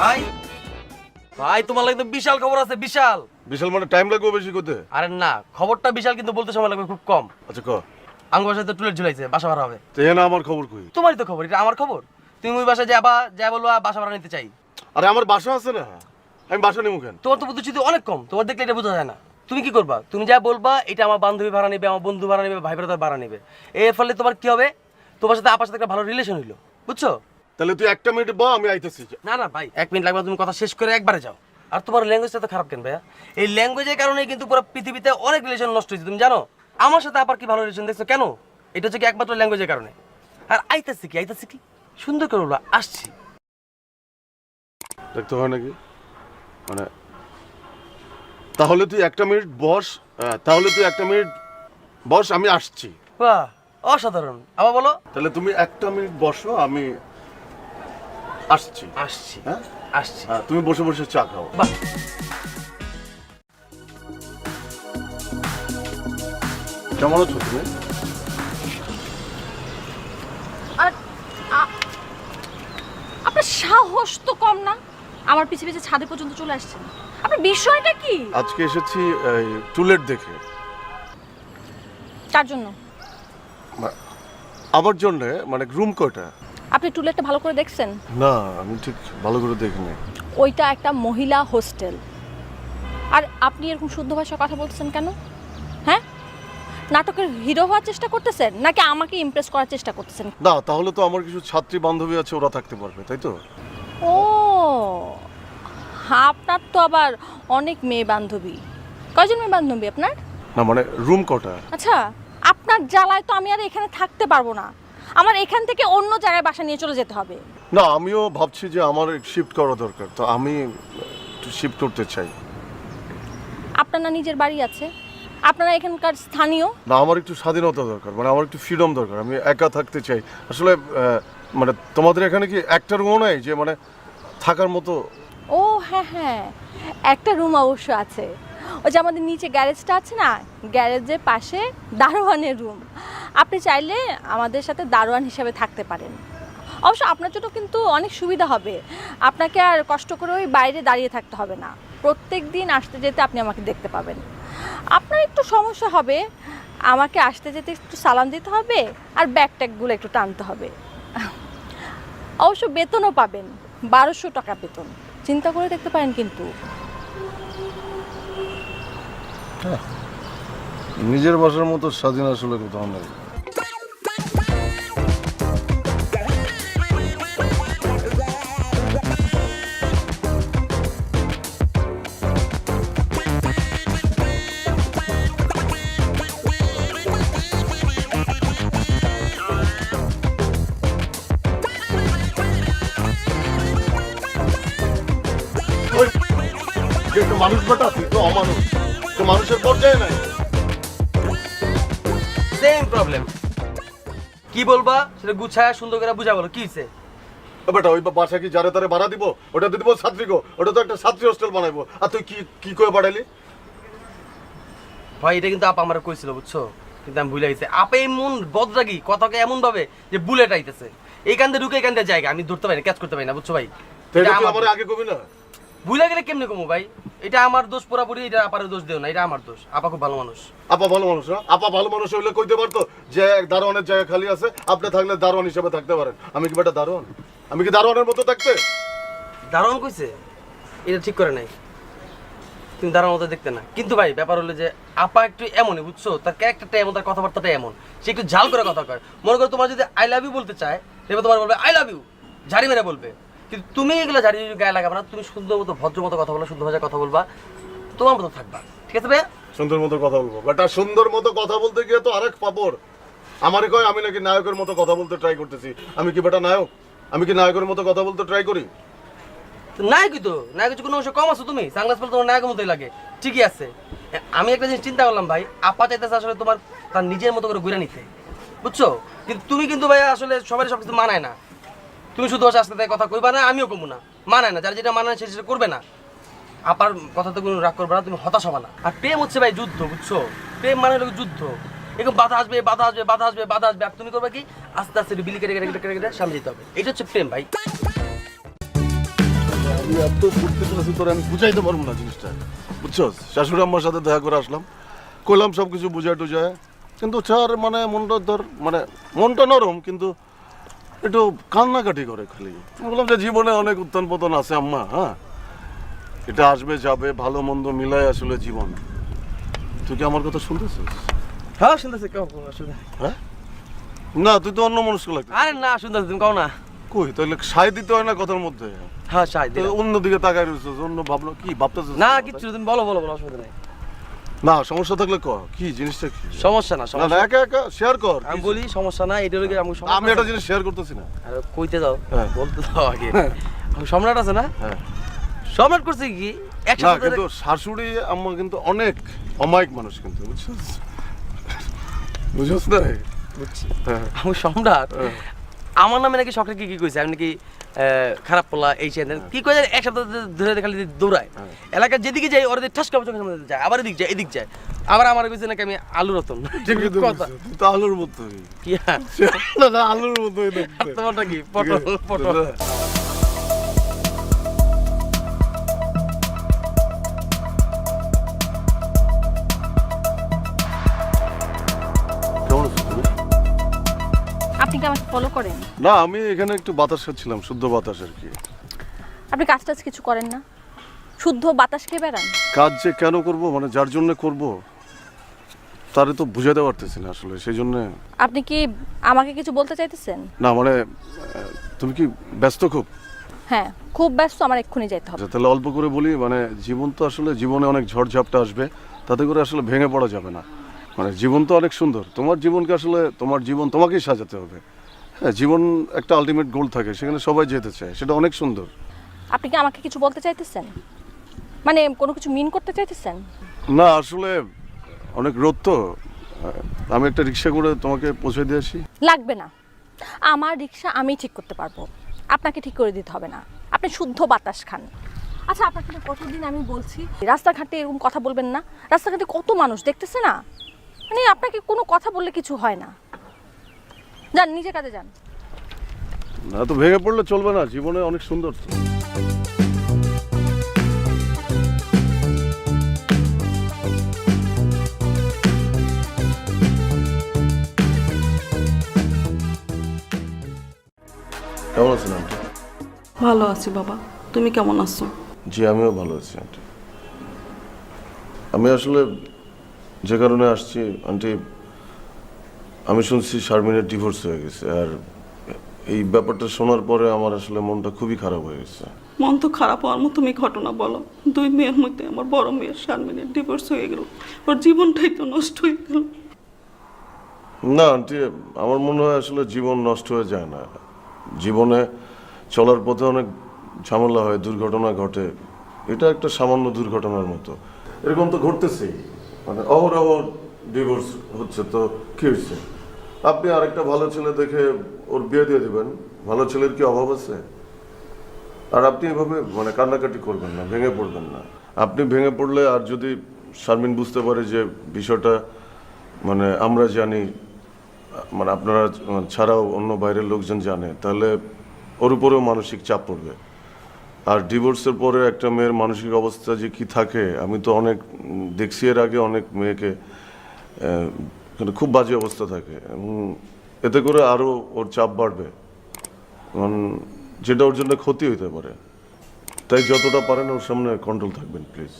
ভাই? ভাই তোমার লাগে তো বিশাল খবর আছে বিশাল। বিশাল মানে টাইম লাগবে বেশি করতে? আরে না খবরটা বিশাল কিন্তু বলতে সময় লাগবে খুব কম। আচ্ছা ক? আঙ্গ বাসায় তো টুলেট ঝুলাইছে বাসা ভাড়া হবে। তো না আমার খবর কই? তোমারই তো খবর এটা আমার খবর? তুমি ওই বাসায় যাবা যা বলবা বাসা ভাড়া নিতে চাই। আরে আমার বাসা আছে না। আমি বাসা নেব কেন? তোমার তো বুদ্ধি অনেক কম তোমার দেখলে এটা বোঝা যায় না। তুমি কি করবা? তুমি যা বলবা এটা আমার বান্ধবী ভাড়া নেবে আমার বন্ধু ভাড়া নেবে ভাই ব্রাদার ভাড়া নেবে। এর ফলে তোমার কি হবে? তোমার সাথে আপার সাথে একটা ভালো রিলেশন হইল বুঝছ? তাহলে তুই একটা মিনিট বা আমি আইতেছি। না না ভাই এক মিনিট লাগবে তুমি কথা শেষ করে একবারে যাও। আর তোমার ল্যাঙ্গুয়েজটা তো খারাপ কেন ভাইয়া? এই ল্যাঙ্গুয়েজের কারণে কিন্তু পুরো পৃথিবীতে অনেক রিলেশন নষ্ট হয়েছে তুমি জানো? আমার সাথে আবার কি ভালো রিলেশন দেখছ কেন? এটা হচ্ছে কি একমাত্র ল্যাঙ্গুয়েজের কারণে। আর আইতাছি কি আইতাছি কি? সুন্দর করে বলো আসছি। দেখতে হয় নাকি? মানে তাহলে তুই একটা মিনিট বস তাহলে তুই একটা মিনিট বস আমি আসছি। বাহ অসাধারণ। আবার বলো। তাহলে তুমি একটা মিনিট বসো আমি আসছি। আসছি হ্যাঁ? আসছি। হ্যাঁ তুমি বসে বসে চা খাও। বাহ। কেমন আছো তুমি? আপনার সাহস তো কম না? আমার পিছে পিছে ছাদে পর্যন্ত চলে আসছেন। আপনার বিষয়টা কি? আজকে এসেছি এই, টুলেট দেখে। তার জন্য? আমার জন্য মানে রুম কয়টা? আপনি টুলেটটা ভালো করে দেখছেন? না আমি ঠিক ভালো করে দেখিনি। ওইটা একটা মহিলা হোস্টেল। আর আপনি এরকম শুদ্ধ ভাষায় কথা বলছেন কেন? হ্যাঁ? নাটকের হিরো হওয়ার চেষ্টা করতেছেন নাকি আমাকে ইমপ্রেস করার চেষ্টা করতেছেন? না তাহলে তো আমার কিছু ছাত্রী বান্ধবী আছে ওরা থাকতে পারবে তাই তো? ও আপনার তো আবার অনেক মেয়ে বান্ধবী। কয়জন মেয়ে বান্ধবী আপনার? না মানে রুম কটা? আচ্ছা আপনার জ্বালায় তো আমি আর এখানে থাকতে পারব না। আমার এখান থেকে অন্য জায়গায় বাসা নিয়ে চলে যেতে হবে। না আমিও ভাবছি যে আমার শিফট করা দরকার। তো আমি শিফট করতে চাই। আপনার না নিজের বাড়ি আছে? আপনারা এখানকার স্থানীয়? না আমার একটু স্বাধীনতা দরকার মানে আমার একটু ফ্রিডম দরকার আমি একা থাকতে চাই। আসলে আহ, মানে তোমাদের এখানে কি একটা রুমও নাই যে মানে থাকার মতো? ও হ্যাঁ হ্যাঁ একটা রুম অবশ্য আছে। ওই যে আমাদের নিচে গ্যারেজটা আছে না? গ্যারেজের পাশে দারোয়ানের রুম আপনি চাইলে আমাদের সাথে দারোয়ান হিসাবে থাকতে পারেন। অবশ্য আপনার জন্য কিন্তু অনেক সুবিধা হবে। আপনাকে আর কষ্ট করে ওই বাইরে দাঁড়িয়ে থাকতে হবে না। প্রত্যেক দিন আসতে যেতে আপনি আমাকে দেখতে পাবেন। আপনার একটু সমস্যা হবে। আমাকে আসতে যেতে একটু সালাম দিতে হবে আর ব্যাগ ট্যাগগুলো একটু টানতে হবে। অবশ্য বেতনও পাবেন। বারোশো টাকা বেতন। চিন্তা করে দেখতে পারেন কিন্তু। নিজের বাসার মতো স্বাধীন আসলে কোথাও নেই। মানুষ বেটা তুই তো অমানুষ। তো মানুষের পর্যায়ে নাই। সেম প্রবলেম কি বলবা? সেটা গুছায় সুন্দর করে বুঝা বলো কি হইছে? বেটা ওই বাসা কি যারে তারে ভাড়া দিব? ওটা তো দিব ছাত্রী গো। ওটা তো একটা ছাত্রী হোস্টেল বানাইবো। আর তুই কি কি করে বাড়াইলি? ভাই এটা কিন্তু আপা আমার কইছিল বুঝছ? কিন্তু আমি ভুলে গেছি। আপে এমন বদরাগি কথাকে এমন ভাবে যে বুলেট আইতেছে। এই কান্দে ঢুকে কান্দে জায়গা। আমি ধরতে পারি না ক্যাচ করতে পারি না বুঝছ ভাই? আমার আগে কবি না? ভুলে গেলে কেমনে কমো ভাই? এটা আমার দোষ পুরাপুরি এটা আপার দোষ দেও না এটা আমার দোষ। আপা খুব ভালো মানুষ। আপা ভালো মানুষ না? আপা ভালো মানুষ হইলে কইতে পারতো যে দারোয়ানের জায়গা খালি আছে আপনি থাকলে দারোয়ান হিসেবে থাকতে পারেন। আমি কি বেটা দারোয়ান? আমি কি দারোয়ানের মতো থাকতে? দারুণ কইছে? এটা ঠিক করে নাই। তুমি দারুণ মতো দেখতে না। কিন্তু ভাই ব্যাপার হলো যে আপা একটু এমনই বুঝছ? তার ক্যারেক্টারটা এমন তার কথাবার্তাটা এমন। সে একটু ঝাল করে কথা কয়। মনে করো তোমার যদি আই লাভ ইউ বলতে চায় তবে তোমার বলবে আই লাভ ইউ ঝাড়ি মেরে বলবে। কিন্তু তুমি এগুলো ঝাড়ি গায়ে লাগাবে না তুমি সুন্দর মতো ভদ্র মতো কথা বলবা সুন্দর ভাষায় কথা বলবা তোমার মতো থাকবা। ঠিক আছে ভাইয়া? সুন্দর মতো কথা বলব। বেটা সুন্দর মতো কথা বলতে গিয়ে তো আরেক পাপড়। আমারে কয় আমি নাকি নায়কের মতো কথা বলতে ট্রাই করতেছি। আমি কি বেটা নায়ক? আমি কি নায়কের মতো কথা বলতে ট্রাই করি? নায়কই তো নায়ক হচ্ছে কোনো অংশ কম আছো তুমি? সাংলাস পরে তোমার নায়কের মতোই লাগে। ঠিকই আছে। আমি একটা জিনিস চিন্তা করলাম ভাই আপা চাইতেছে আসলে তোমার তার নিজের মতো করে ঘুরে নিতে। বুঝছ? কিন্তু তুমি কিন্তু ভাই আসলে সবাই সব কিছু মানায় না। তুমি শুধু বসে আসতে কথা কইবা না, আমিও কমু না। মানায় না, যার যেটা মানায় সে সেটা করবে না। আপার কথাতে কোনো রাগ করবে না, তুমি হতাশ হবে না। আর প্রেম হচ্ছে ভাই যুদ্ধ, বুঝছ? প্রেম মানে হলো যুদ্ধ। এরকম বাধা আসবে বাধা আসবে বাধা আসবে বাধা আসবে। আর তুমি করবে কি? আস্তে আস্তে বিলি কেটে কেটে কেটে কেটে সামনে যেতে হবে। এটা হচ্ছে প্রেম ভাই। তুই এত ফুর্তি করেছি, তোর আমি বুঝাইতে পারব না জিনিসটা। বুঝছ? শাশুড়ি আম্মার সাথে দেখা করে আসলাম। কইলাম সব কিছু বুঝাই টুজায় কিন্তু ছাড় মানে মনটা তোর মানে মনটা নরম, কিন্তু একটু কান্নাকাটি করে খালি। বললাম যে জীবনে অনেক উত্থান পতন আছে আম্মা হ্যাঁ? এটা আসবে যাবে ভালো মন্দ মিলাই আসলে জীবন। তুই কি আমার কথা শুনতেছিস? হ্যাঁ শুনতেছি কেউ হ্যাঁ? না তুই তো অন্য মনস্ক লাগতে আরে না শুনতেছি তুমি কও না। কই তাহলে সাই দিতে হয় না কথার মধ্যে? হ্যাঁ সাই তো অন্য দিকে তাকাই রয়েছিস অন্য ভাবলো কি ভাবতেছিস? না কিচ্ছু না, তুমি বলো বলো বলো অসুবিধা নেই। না সমস্যা থাকলে ক কি জিনিসটা কি? সমস্যা না না সমস্যা। না একা একা শেয়ার কর। আমি বলি সমস্যা না এটা হলো আমি আমি একটা জিনিস শেয়ার করতেছি না। আরে কইতে যাও হ্যাঁ। বলতে দাও আগে। সম্রাট আছে না? হ্যাঁ। সম্রাট করছে কি? একসাথে কিন্তু শাশুড়ি আম্মা কিন্তু অনেক অমায়িক মানুষ কিন্তু বুঝছিস? বুঝছিস না? বুঝছি। হ্যাঁ। আমি সম্রাট। আমার নামে নাকি সকালে কি কি কইছে? আমি নাকি খারাপ পোলা এই সে কি করে এক সপ্তাহ ধরে খালি দৌড়ায়। হ্যাঁ। এলাকার যেদিকে যাই ওরা ঠাস কাপ চোখের সামনে যায়। আবার এদিক যায় এদিক যায়। আবার আমার কিছু নাকি আমি আলু রতন। তো আলুর মতো কি হ্যাঁ? আলুর মতো তোমারটা কি? পটল পটল। ফলো করেন? না আমি এখানে একটু বাতাস খাচ্ছিলাম শুদ্ধ বাতাস আর কি। আপনি কাজ টাজ কিছু করেন না? শুদ্ধ বাতাস খেয়ে বেড়ান? কাজ যে কেন করব মানে যার জন্য করব তারে তো বুঝাতে পারতেছি না আসলে সেই জন্য। আপনি কি আমাকে কিছু বলতে চাইতেছেন? না মানে তুমি কি ব্যস্ত খুব? হ্যাঁ খুব ব্যস্ত আমার এক্ষুনি যেতে হবে। আচ্ছা তাহলে অল্প করে বলি মানে জীবন তো আসলে জীবনে অনেক ঝড়ঝাপটা আসবে তাতে করে আসলে ভেঙে পড়া যাবে না। মানে জীবন তো অনেক সুন্দর তোমার জীবনকে আসলে তোমার জীবন তোমাকেই সাজাতে হবে। হ্যাঁ জীবন একটা আলটিমেট গোল থাকে সেখানে সবাই যেতে চায় সেটা অনেক সুন্দর। আপনি কি আমাকে কিছু বলতে চাইতেছেন? মানে কোনো কিছু মিন করতে চাইতেছেন? না আসলে অনেক রোদ তো। আমি একটা রিক্সা করে তোমাকে পৌঁছে দিয়ে আসি। লাগবে না। আমার রিক্সা আমি ঠিক করতে পারব। আপনাকে ঠিক করে দিতে হবে না। আপনি শুদ্ধ বাতাস খান। আচ্ছা আপনাকে তো কতদিন আমি বলছি রাস্তাঘাটে এরকম কথা বলবেন না। রাস্তাঘাটে কত মানুষ দেখতেছে না? মানে আপনাকে কোনো কথা বললে কিছু হয় না। যান নিজে কাজে যান। না তো ভেঙে পড়লে চলবে না জীবনে অনেক সুন্দর। তো। কেমন আছেন আন্টি? ভালো আছি বাবা তুমি কেমন আছো? জি আমিও ভালো আছি আন্টি। আমি আসলে যে কারণে আসছি আন্টি আমি শুনছি শারমিনের ডিভোর্স হয়ে গেছে আর এই ব্যাপারটা শোনার পরে আমার আসলে মনটা খুবই খারাপ হয়ে গেছে। মন তো খারাপ হওয়ার মতো তুমি ঘটনা বলো। দুই মেয়ের মধ্যে আমার বড় মেয়ের শারমিনের ডিভোর্স হয়ে গেল। ওর জীবনটাই তো নষ্ট হয়ে গেল। না আন্টি আমার মনে হয় আসলে জীবন নষ্ট হয়ে যায় না। জীবনে চলার পথে অনেক ঝামেলা হয় দুর্ঘটনা ঘটে। এটা একটা সামান্য দুর্ঘটনার মতো। এরকম তো ঘটতেছেই। মানে অহরহ ডিভোর্স হচ্ছে তো কি হয়েছে? আপনি আরেকটা ভালো ছেলে দেখে ওর বিয়ে দিয়ে দেবেন। ভালো ছেলের কি অভাব আছে? আর আপনি এভাবে মানে কান্নাকাটি করবেন না, ভেঙে পড়বেন না। আপনি ভেঙে পড়লে আর যদি শারমিন বুঝতে পারে যে বিষয়টা মানে আমরা জানি মানে আপনারা ছাড়াও অন্য বাইরের লোকজন জানে, তাহলে ওর উপরেও মানসিক চাপ পড়বে। আর ডিভোর্সের পরে একটা মেয়ের মানসিক অবস্থা যে কি থাকে, আমি তো অনেক, দেখছি এর আগে অনেক মেয়েকে মানে খুব বাজে অবস্থা থাকে এবং এতে করে আরও ওর চাপ বাড়বে। কারণ যেটা ওর জন্য ক্ষতি হইতে পারে, তাই যতটা পারেন ওর সামনে কন্ট্রোল থাকবেন প্লিজ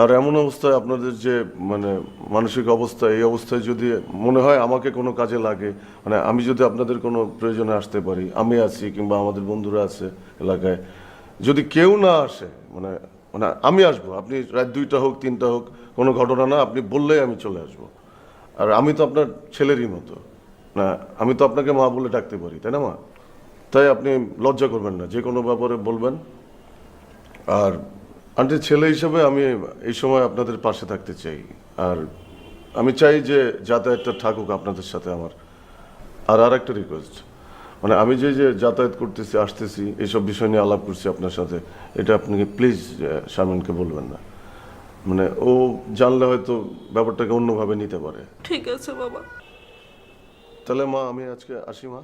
আর এমন অবস্থায় আপনাদের যে মানে মানসিক অবস্থা, এই অবস্থায় যদি মনে হয় আমাকে কোনো কাজে লাগে মানে আমি যদি আপনাদের কোনো প্রয়োজনে আসতে পারি, আমি আছি কিংবা আমাদের বন্ধুরা আছে এলাকায়, যদি কেউ না আসে মানে মানে আমি আসব, আপনি রাত দুইটা হোক, তিনটা হোক, কোনো ঘটনা না, আপনি বললেই আমি চলে আসব। আর আমি তো আপনার ছেলেরই মতো। না, আমি তো আপনাকে মা বলে ডাকতে পারি, তাই না মা? তাই আপনি লজ্জা করবেন না, যে কোনো ব্যাপারে বলবেন। আর আন্টি, ছেলে হিসেবে আমি এই সময় আপনাদের পাশে থাকতে চাই। আর আমি চাই যে যাতায়াতটা থাকুক আপনাদের সাথে আমার। আর আর একটা রিকোয়েস্ট মানে আমি যে যে যাতায়াত করতেছি, আসতেছি এইসব বিষয় নিয়ে আলাপ করছি আপনার সাথে, এটা আপনি প্লিজ শারমিনকে বলবেন না। মানে ও জানলে হয়তো ব্যাপারটাকে অন্যভাবে নিতে পারে। ঠিক আছে বাবা। তাহলে মা আমি আজকে আসি মা।